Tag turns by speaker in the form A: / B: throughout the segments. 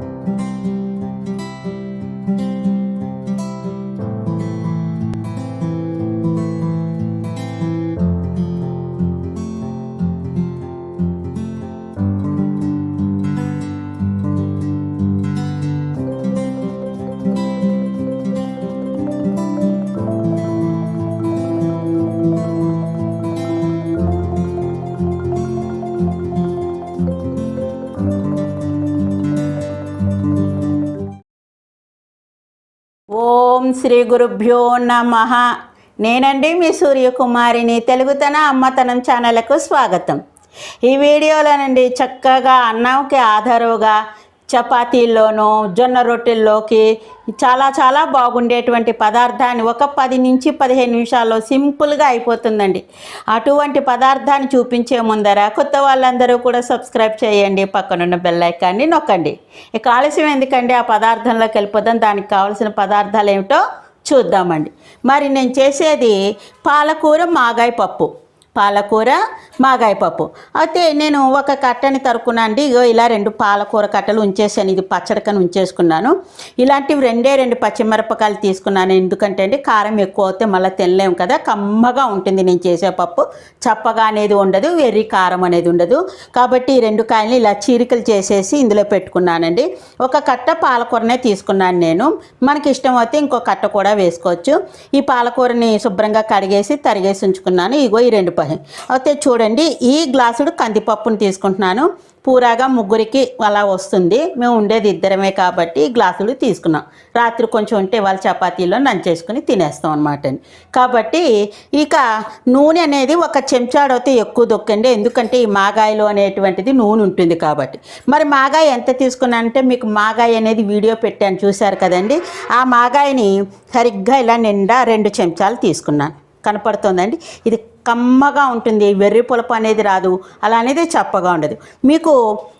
A: ఓం శ్రీ గురుభ్యో నమ. నేనండి మీ సూర్యకుమారిని తెలుగుతన అమ్మతనం ఛానల్కు స్వాగతం. ఈ వీడియోలోనండి చక్కగా అన్నంకి ఆధారుగా చపాతీల్లోనూ జొన్న రొట్టెల్లోకి చాలా చాలా బాగుండేటువంటి పదార్థాన్ని ఒక పది నుంచి పదిహేను నిమిషాల్లో సింపుల్గా అయిపోతుందండి. అటువంటి పదార్థాన్ని చూపించే ముందర కొత్త వాళ్ళందరూ కూడా సబ్స్క్రైబ్ చేయండి. పక్కనున్న బెల్లైకాన్ని నొక్కండి. ఇక ఆలస్యం ఎందుకండి? ఆ పదార్థంలోకి వెళ్ళిపోదాం. దానికి కావాల్సిన పదార్థాలు ఏమిటో చూద్దామండి. మరి నేను చేసేది పాలకూర మాగాయ పప్పు. పాలకూర మాగాయ పప్పు. అయితే నేను ఒక కట్టని తరుకున్నాండి ఇగో ఇలా రెండు పాలకూర కట్టలు ఉంచేసాను. ఇది పచ్చడికని ఉంచేసుకున్నాను. ఇలాంటివి రెండే రెండు పచ్చిమిరపకాయలు తీసుకున్నాను. ఎందుకంటే అండి కారం ఎక్కువ అవుతే మళ్ళీ తినలేము కదా. కమ్మగా ఉంటుంది నేను చేసే పప్పు. చప్పగా అనేది ఉండదు వెర్రి కారం అనేది ఉండదు. కాబట్టి ఈ రెండు కాయలు ఇలా చీరికలు చేసేసి ఇందులో పెట్టుకున్నానండి. ఒక కట్ట పాలకూరనే తీసుకున్నాను నేను. మనకి ఇష్టం అయితే ఇంకో కట్ట కూడా వేసుకోవచ్చు. ఈ పాలకూరని శుభ్రంగా కడిగేసి తరిగేసి ఉంచుకున్నాను. ఇగో ఈ రెండు పై అయితే చూడండి ఈ గ్లాసుడు కందిపప్పును తీసుకుంటున్నాను. పూరాగా ముగ్గురికి అలా వస్తుంది. మేము ఉండేది ఇద్దరమే కాబట్టి ఈ గ్లాసులు తీసుకున్నాం. రాత్రి కొంచెం ఉంటే వాళ్ళ చపాతీలో నంచేసుకుని తినేస్తాం అనమాట అండి. కాబట్టి ఇక నూనె అనేది ఒక చెంచాడు అయితే ఎక్కువ దొక్కండి. ఎందుకంటే ఈ మాగాయలు అనేటువంటిది నూనె ఉంటుంది కాబట్టి. మరి మాగాయ ఎంత తీసుకున్నానంటే మీకు మాగాయ అనేది వీడియో పెట్టాను చూశారు కదండి. ఆ మాగాయని సరిగ్గా ఇలా నిండా రెండు చెంచాలు తీసుకున్నాను. కనపడుతుందండి. ఇది కమ్మగా ఉంటుంది వెర్రి పులప అనేది రాదు. అలా అనేది చప్పగా ఉండదు. మీకు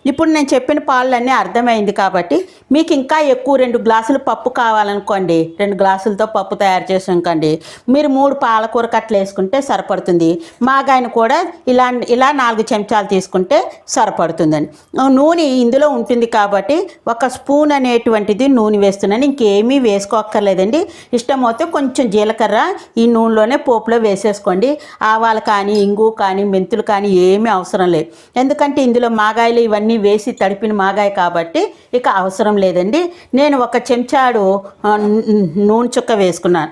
A: ఇప్పుడు నేను చెప్పిన పాలన్నీ అర్థమైంది కాబట్టి మీకు ఇంకా ఎక్కువ రెండు గ్లాసులు పప్పు కావాలనుకోండి రెండు గ్లాసులతో పప్పు తయారు చేసుకోండి. మీరు మూడు పాలకూర కట్టలు వేసుకుంటే సరిపడుతుంది. మాగాయన కూడా ఇలా ఇలా నాలుగు చెంచాలు తీసుకుంటే సరిపడుతుందండి. నూనె ఇందులో ఉంటుంది కాబట్టి ఒక స్పూన్ అనేటువంటిది నూనె వేస్తున్నాను. ఇంకేమీ వేసుకోక్కర్లేదండి. ఇష్టమైతే కొంచెం జీలకర్ర ఈ నూనెలోనే పోపులో వేసేసుకోండి. ఆవాలు కానీ ఇంగు కానీ మెంతులు కానీ ఏమీ అవసరం లేదు. ఎందుకంటే ఇందులో మాగాయలు ఇవన్నీ వేసి తడిపిన మాగాయ కాబట్టి ఇక అవసరం లేదండి. నేను ఒక చెంచాడు నూనె చుక్క వేసుకున్నాను.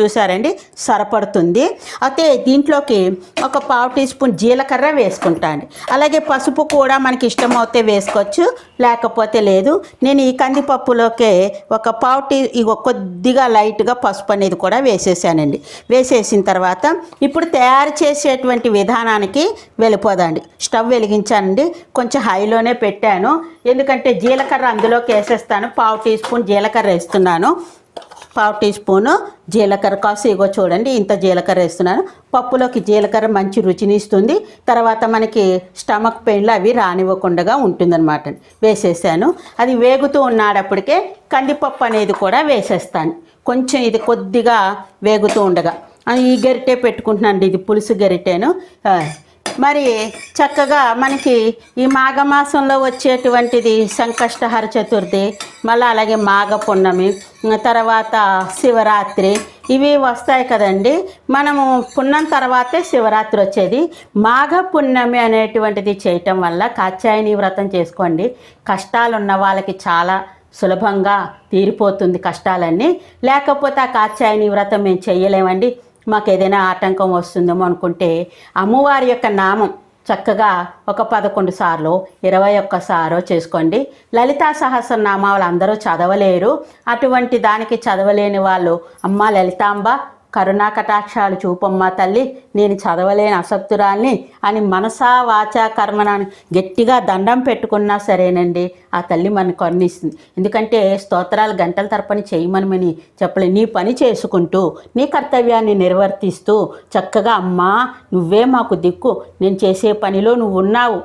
A: చూసారండి సరపడుతుంది. అయితే దీంట్లోకి ఒక పావు టీ స్పూన్ జీలకర్ర వేసుకుంటాను అండి. అలాగే పసుపు కూడా మనకి ఇష్టమైతే వేసుకోవచ్చు లేకపోతే లేదు. నేను ఈ కందిపప్పులోకే ఒక పావు టీ కొద్దిగా లైట్గా పసుపు అనేది కూడా వేసేసానండి. వేసేసిన తర్వాత ఇప్పుడు తయారు చేసేటువంటి విధానానికి వెళ్ళిపోదండి స్టవ్ వెలిగించానండి. కొంచెం హైలోనే పెట్టాను. ఎందుకంటే జీలకర్ర అందులోకి వేసేస్తాను. పావు టీ స్పూన్ జీలకర్ర వేస్తున్నాను. పావు టీ స్పూను జీలకర్ర. కాసు ఇగో చూడండి ఇంత జీలకర్ర వేస్తున్నాను. పప్పులోకి జీలకర్ర మంచి రుచిని ఇస్తుంది. తర్వాత మనకి స్టమక్ పెయిన్లు అవి రానివ్వకుండా ఉంటుందన్నమాట. వేసేసాను. అది వేగుతూ ఉన్నాడప్పటికే కందిపప్పు అనేది కూడా వేసేస్తాను. కొంచెం ఇది కొద్దిగా వేగుతూ ఉండగా. ఈ గరిటె పెట్టుకుంటున్నాను ఇది పులుసు గరిటెను. మరి చక్కగా మనకి ఈ మాఘమాసంలో వచ్చేటువంటిది సంకష్టహర చతుర్థి మళ్ళీ అలాగే మాఘ పున్నమి తర్వాత శివరాత్రి ఇవి వస్తాయి కదండి. మనము పున్నం తర్వాతే శివరాత్రి వచ్చేది. మాఘ పున్నమి అనేటువంటిది చేయటం వల్ల కాత్యాయని వ్రతం చేసుకోండి. కష్టాలు ఉన్న వాళ్ళకి చాలా సులభంగా తీరిపోతుంది కష్టాలన్నీ. లేకపోతే ఆ కాత్యాయని వ్రతం మేము చేయలేమండి. మాకు ఏదైనా ఆటంకం వస్తుందేమో అనుకుంటే అమ్మవారి యొక్క నామం చక్కగా ఒక పదకొండు సార్లు ఇరవై ఒక్క సారో చేసుకోండి. లలితా సహస్రనామాలు అందరూ చదవలేరు. అటువంటి దానికి చదవలేని వాళ్ళు అమ్మ లలితాంబ కరుణా కటాక్షాలు చూపమ్మ తల్లి. నేను చదవలేని అసక్తురాల్ని అని మనసా వాచా కర్మనాన్ని గట్టిగా దండం పెట్టుకున్నా సరేనండి. ఆ తల్లి మన కరుణిస్తుంది. ఎందుకంటే స్తోత్రాలు గంటల తరపని చేయమనమని చెప్పలే. నీ పని చేసుకుంటూ నీ కర్తవ్యాన్ని నిర్వర్తిస్తూ చక్కగా అమ్మా నువ్వే మాకు దిక్కు. నేను చేసే పనిలో నువ్వు ఉన్నావు.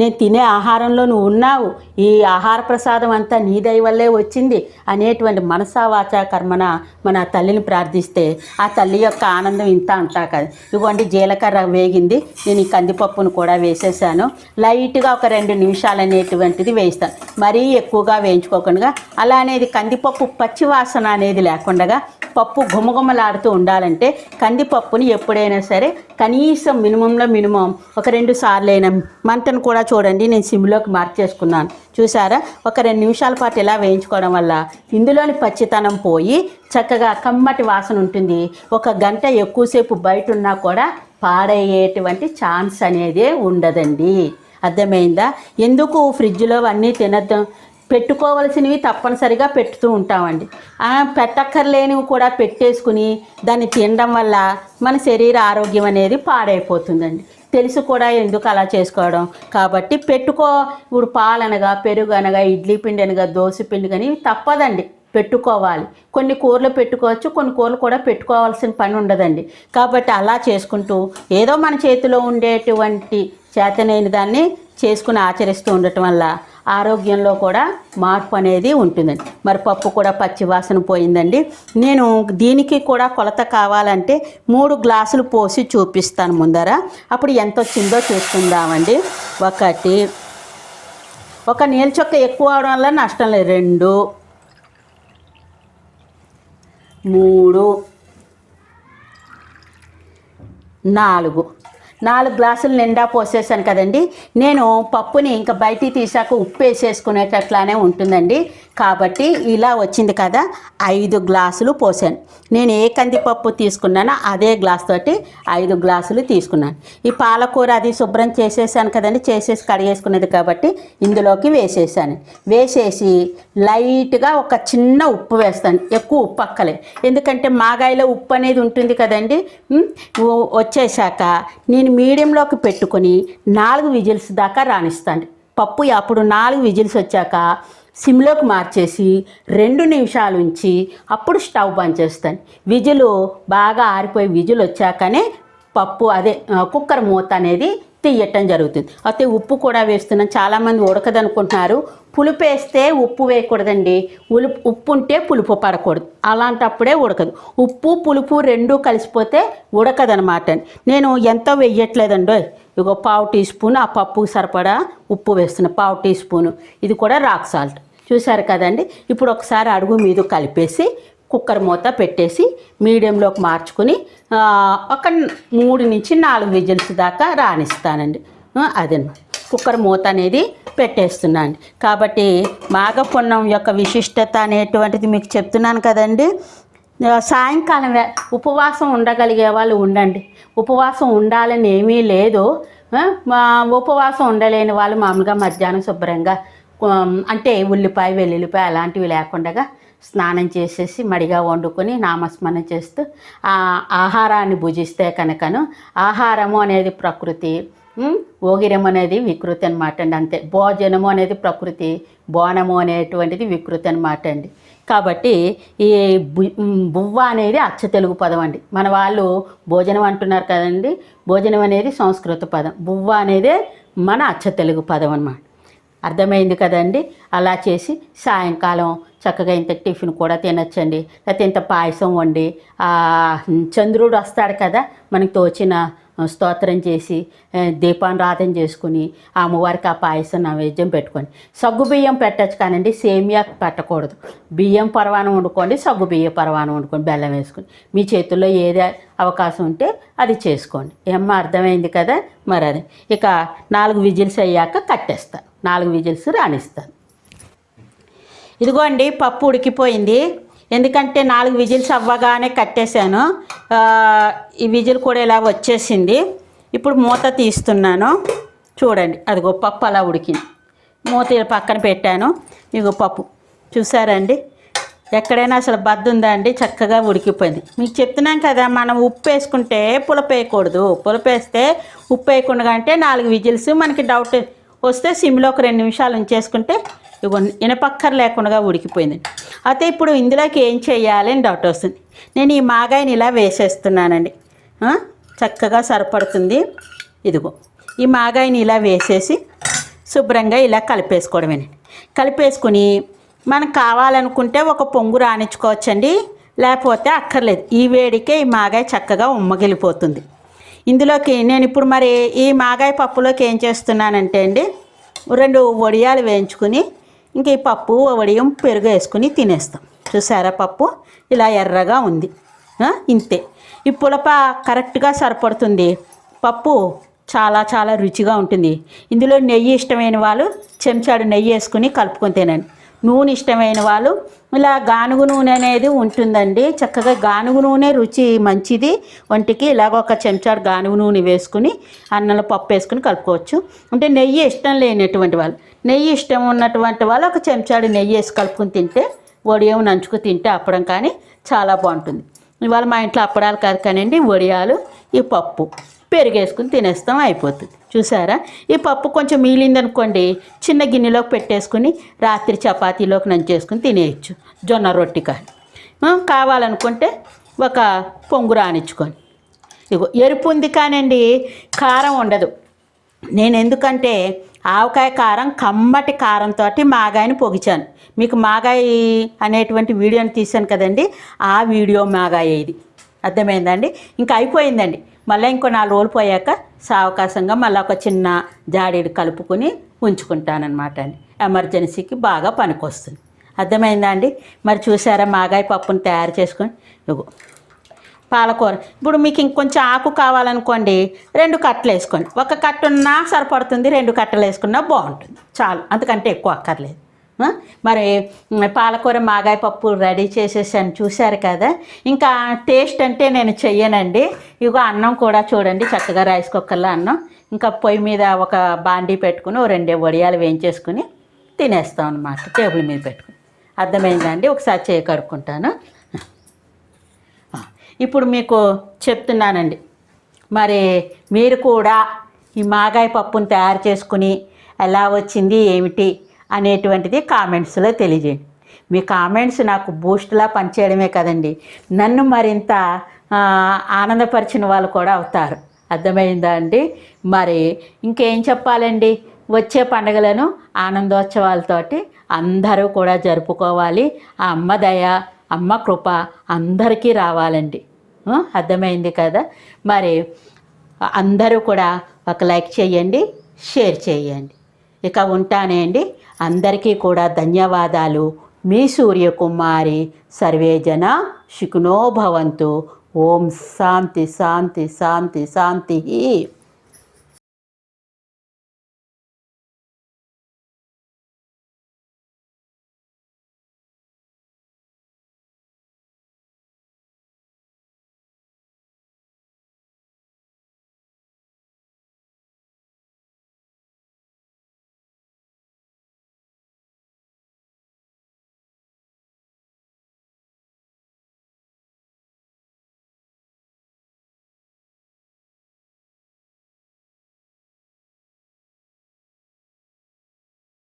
A: నేను తినే ఆహారంలో నువ్వు ఉన్నావు. ఈ ఆహార ప్రసాదం అంతా నీ దయ వల్లే వచ్చింది అనేటువంటి మనసా వాచా కర్మన మన తల్లిని ప్రార్థిస్తే చేస్తే ఆ తల్లి యొక్క ఆనందం ఇంత అంతా కాదు. ఇవ్వండి జీలకర్ర వేగింది. నేను ఈ కందిపప్పును కూడా వేసేసాను. లైట్గా ఒక రెండు నిమిషాలు అనేటువంటిది వేస్తాను మరీ ఎక్కువగా వేయించుకోకుండా అలానే ఇది కందిపప్పు పచ్చి వాసన అనేది లేకుండా పప్పు గుమగుమలాడుతూ ఉండాలంటే కందిపప్పుని ఎప్పుడైనా సరే కనీసం మినిమంలో మినిమం ఒక రెండు సార్లు అయినా మంటను కూడా చూడండి నేను సిమ్లోకి మార్చేసుకున్నాను చూసారా? ఒక రెండు నిమిషాల పాటు ఇలా వేయించుకోవడం వల్ల ఇందులోని పచ్చితనం పోయి చక్కగా కమ్మటి వాసన ఉంటుంది. ఒక గంట ఎక్కువసేపు బయట ఉన్నా కూడా పాడయ్యేటువంటి ఛాన్స్ అనేది ఉండదండి. అర్థమైందా? ఎందుకు ఫ్రిడ్జ్లో అన్నీ తినద్దాం? పెట్టుకోవలసినవి తప్పనిసరిగా పెట్టుతూ ఉంటామండి. పెట్టక్కర్లేనివి కూడా పెట్టేసుకుని దాన్ని తినడం వల్ల మన శరీర ఆరోగ్యం అనేది పాడైపోతుందండి. తెలుసు కూడా ఎందుకు అలా చేసుకోవడం. కాబట్టి పెట్టుకో ఇప్పుడు పాలనగా పెరుగు అనగా ఇడ్లీ పిండి అనగా దోశ పిండి కానీ తప్పదండి. పెట్టుకోవాలి. కొన్ని కూరలు పెట్టుకోవచ్చు కొన్ని కూరలు కూడా పెట్టుకోవాల్సిన పని ఉండదండి. కాబట్టి అలా చేసుకుంటూ ఏదో మన చేతిలో ఉండేటువంటి చేతనైన దాన్ని చేసుకుని ఆచరిస్తూ ఉండటం వల్ల ఆరోగ్యంలో కూడా మార్పు అనేది ఉంటుందండి. మరి పప్పు కూడా పచ్చి వాసన పోయిందండి. నేను దీనికి కూడా కొలత కావాలంటే మూడు గ్లాసులు పోసి చూపిస్తాను ముందర. అప్పుడు ఎంత వచ్చిందో చూసుకుందామండి. ఒకటి ఒక నీళ్ళ చొక్క ఎక్కువ అవడం వల్ల నష్టం లేదు. రెండు మూడు నాలుగు. నాలుగు గ్లాసులు నిండా పోసేసాను కదండి. నేను పప్పుని ఇంకా బయటికి తీసాక ఉప్పు వేసేసుకునేటట్లానే ఉంటుందండి. కాబట్టి ఇలా వచ్చింది కదా ఐదు గ్లాసులు పోసాను. నేను ఏ కందిపప్పు తీసుకున్నానో అదే గ్లాస్ తోటి ఐదు గ్లాసులు తీసుకున్నాను. ఈ పాలకూర అది శుభ్రం చేసేసాను కదండి చేసేసి కడిగేసుకునేది కాబట్టి ఇందులోకి వేసేసాను. వేసేసి లైట్గా ఒక చిన్న ఉప్పు వేస్తాను ఎక్కువ ఉప్పు అక్కలే ఎందుకంటే మాగాయలో ఉప్పు అనేది ఉంటుంది కదండి. వచ్చేసాక నేను మీడియంలోకి పెట్టుకొని నాలుగు విజిల్స్ దాకా రాణిస్తాను పప్పు అప్పుడు నాలుగు విజిల్స్ వచ్చాక సిమ్లోకి మార్చేసి రెండు నిమిషాలు ఉంచి అప్పుడు స్టవ్ బంద్ చేస్తాను విజులు బాగా ఆరిపోయి విజిల్ వచ్చాకనే పప్పు అదే కుక్కర్ మూత అనేది తీయటం జరుగుతుంది. అయితే ఉప్పు కూడా వేస్తున్నాం చాలామంది ఉడకదనుకుంటున్నారు. పులుపు వేస్తే ఉప్పు వేయకూడదండి. ఉలు ఉప్పు ఉంటే పులుపు పడకూడదు. అలాంటప్పుడే ఉడకదు. ఉప్పు పులుపు రెండు కలిసిపోతే ఉడకదనమాట. నేను ఎంతో వెయ్యట్లేదండో ఇగో పావు టీ స్పూన్ ఆ పప్పుకి సరిపడా ఉప్పు వేస్తున్నా. పావు టీ స్పూను. ఇది కూడా రాక్ సాల్ట్. చూసారు కదండి? ఇప్పుడు ఒకసారి అడుగు మీద కలిపేసి కుక్కర్ మూత పెట్టేసి మీడియంలోకి మార్చుకుని ఒక మూడు నుంచి నాలుగు విజిల్స్ దాకా రాణిస్తానండి. ఆ, అదనమాట. కుక్కర్ మూత అనేది పెట్టేస్తున్నాను. కాబట్టి మాఘపున్నం యొక్క విశిష్టత అనేటువంటిది మీకు చెప్తున్నాను కదండి. సాయంకాలం ఉపవాసం ఉండగలిగే వాళ్ళు ఉండండి. ఉపవాసం ఉండాలని ఏమీ లేదు. మా ఉపవాసం ఉండలేని వాళ్ళు మామూలుగా మధ్యాహ్నం శుభ్రంగా అంటే ఉల్లిపాయ వెల్లుల్లిపాయ అలాంటివి లేకుండా స్నానం చేసేసి మడిగా వండుకొని నామస్మరణ చేస్తూ ఆ ఆహారాన్ని భుజిస్తే కనుకను ఆహారము అనేది ప్రకృతి ఓగిరం అనేది వికృతి అనమాట అండి అంతే. భోజనము అనేది ప్రకృతి బోనము అనేటువంటిది వికృతి అనమాట అండి. కాబట్టి ఈ బు- బువ్వ అనేది అచ్చ తెలుగు పదం అండి. మన వాళ్ళు భోజనం అంటున్నారు కదండి భోజనం అనేది సంస్కృత పదం. బువ్వ అనేదే మన అచ్చ తెలుగు పదం అనమాట అర్థమైంది కదండి? అలా చేసి సాయంకాలం చక్కగా ఇంత టిఫిన్ కూడా తినచ్చండి. లేకపోతే ఇంత పాయసం వండి చంద్రుడు వస్తాడు కదా మనకు తోచిన స్తోత్రం చేసి దీపారాధన చేసుకుని ఆ అమ్మవారికి ఆ పాయసం నైవేద్యం పెట్టుకొని. సగ్గు బియ్యం పెట్టచ్చు కానండి సేమియా పెట్టకూడదు. బియ్యం పరవానం వండుకోండి సగ్గు బియ్యం పరవానం వండుకొని బెల్లం వేసుకొని. మీ చేతుల్లో ఏది అవకాశం ఉంటే అది చేసుకోండి. ఏమో అర్థమైంది కదా? మరి అది. ఇక నాలుగు విజిల్స్ అయ్యాక కట్టేస్తాను నాలుగు విజిల్స్ రాణిస్తాను. ఇదిగోండి పప్పు ఉడికిపోయింది. ఎందుకంటే నాలుగు విజిల్స్ అవ్వగానే కట్టేశాను. ఈ విజిల్ కూడా ఇలా వచ్చేసింది. ఇప్పుడు మూత తీస్తున్నాను. చూడండి అదిగో పప్పు అలా ఉడికింది. మూత పక్కన పెట్టాను. ఇగో పప్పు. చూసారండి ఎక్కడైనా అసలు బద్ద ఉందా అండి? చక్కగా ఉడికిపోయింది. మీకు చెప్తున్నాం కదా మనం ఉప్పు వేసుకుంటే పులప వేయకూడదు పులప వేస్తే ఉప్పు వేయకుండా అంటే నాలుగు విజిల్స్ మనకి డౌట్ వస్తే సిమ్లో ఒక రెండు నిమిషాలు ఉంచేసుకుంటే ఇగో ఇనపక్కర లేకుండా ఉడికిపోయింది. అయితే ఇప్పుడు ఇందులోకి ఏం చేయాలి అని డౌట్ వస్తుంది. నేను ఈ మాగాయని ఇలా వేసేస్తున్నానండి. చక్కగా సరిపడుతుంది. ఇదిగో ఈ మాగాయని ఇలా వేసేసి శుభ్రంగా ఇలా కలిపేసుకోవడమేనండి. కలిపేసుకుని మనకు కావాలనుకుంటే ఒక పొంగు రాణించుకోవచ్చండి. లేకపోతే అక్కర్లేదు. ఈ వేడికే ఈ మాగాయ చక్కగా ఉమ్మగిలిపోతుంది. ఇందులోకి నేను ఇప్పుడు మరి ఈ మాగాయ పప్పులోకి ఏం చేస్తున్నానంటే అండి రెండు వడియాలు వేయించుకుని ఇంక ఈ పప్పు వడియం పెరుగు వేసుకుని తినేస్తాం. చూసారా పప్పు? ఇలా ఎర్రగా ఉంది. ఇంతే. ఈ పులప కరెక్ట్గా సరిపడుతుంది. పప్పు చాలా చాలా రుచిగా ఉంటుంది. ఇందులో నెయ్యి ఇష్టమైన వాళ్ళు చెంచాడు నెయ్యి వేసుకుని కలుపుకొని తినండి. నూనె ఇష్టమైన వాళ్ళు ఇలా గానుగు నూనె అనేది ఉంటుందండి. చక్కగా గానుగు నూనె రుచి మంచిది. వంటికి ఇలాగ ఒక చెంచాడు గానుగు నూనె వేసుకుని అన్నంలో పప్పు వేసుకుని కలుపుకోవచ్చు. అంటే నెయ్యి ఇష్టం లేనటువంటి వాళ్ళు నెయ్యి ఇష్టం ఉన్నటువంటి వాళ్ళు ఒక చెంచాడు నెయ్యి వేసి కలుపుకొని తింటే వడియం నంచుకు తింటే అప్పడం కానీ చాలా బాగుంటుంది. ఇవాళ మా ఇంట్లో అప్పడాలు కాదు కానివ్వండి వడియాలు ఈ పప్పు పెరిగేసుకుని తినేస్తాం అయిపోతుంది. చూసారా? ఈ పప్పు కొంచెం మిగిలిందనుకోండి చిన్న గిన్నెలోకి పెట్టేసుకుని రాత్రి చపాతీలోకి నంచేసుకుని తినేయచ్చు జొన్న రొట్టె కానీ. కావాలనుకుంటే ఒక పొంగు రానిచ్చుకొని ఇగో ఎరుపు ఉంది కానండి కారం ఉండదు. నేను ఎందుకంటే ఆవకాయ కారం కమ్మటి కారంతో మాగాయని పొగిచాను. మీకు మాగాయ అనేటువంటి వీడియోని తీశాను కదండి ఆ వీడియో మాగాయ ఇది. అర్థమైందండి ఇంకా అయిపోయిందండి. మళ్ళీ ఇంకో నాలుగు రోజులు పోయాక సావకాశంగా మళ్ళీ ఒక చిన్న జాడీడు కలుపుకొని ఉంచుకుంటానన్నమాట అండి. ఎమర్జెన్సీకి బాగా పనికొస్తుంది. అర్థమైందా అండి? మరి చూసారా మాగాయ పప్పుని తయారు చేసుకొని? ఇగో పాలకూర. ఇప్పుడు మీకు ఇంకొంచెం ఆకు కావాలనుకోండి రెండు కట్టలు వేసుకోండి. ఒక కట్టున్నా సరిపడుతుంది రెండు కట్టలు వేసుకున్నా బాగుంటుంది. చాలు అంతకంటే ఎక్కువ అక్కర్లేదు. మరి పాలకూర మాగాయ పప్పు రెడీ చేసేసాను. చూశారు కదా? ఇంకా టేస్ట్ అంటే నేను చెయ్యనండి. ఇగో అన్నం కూడా చూడండి చక్కగా రైస్ కుక్కర్లో అన్నం. ఇంకా పొయ్యి మీద ఒక బాండీ పెట్టుకుని ఓ రెండే వడియాలు వేయించేసుకుని తినేస్తాం అనమాట టేబుల్ మీద పెట్టుకుని. అర్థమైందండి? ఒకసారి చేయి కడుక్కుంటాను. ఇప్పుడు మీకు చెప్తున్నానండి. మరి మీరు కూడా ఈ మాగాయ పప్పును తయారు చేసుకుని ఎలా వచ్చింది ఏమిటి? అనేటువంటిది కామెంట్స్లో తెలియజేయండి మీ కామెంట్స్ నాకు బూస్ట్లా పనిచేయడమే కదండి. నన్ను మరింత ఆనందపరిచిన వాళ్ళు కూడా అవుతారు. అర్థమైందా అండి? మరి ఇంకేం చెప్పాలండి? వచ్చే పండుగలను ఆనందోత్సవాలతోటి అందరూ కూడా జరుపుకోవాలి. ఆ అమ్మ దయ అమ్మ కృప అందరికీ రావాలండి. అర్థమైంది కదా? మరి అందరూ కూడా ఒక లైక్ చేయండి షేర్ చేయండి. ఇక ఉంటానండి. అందరికీ కూడా ధన్యవాదాలు. మీ సూర్యకుమారి సర్వేజన శుకునోభవంతు ఓం శాంతి శాంతి శాంతి శాంతి.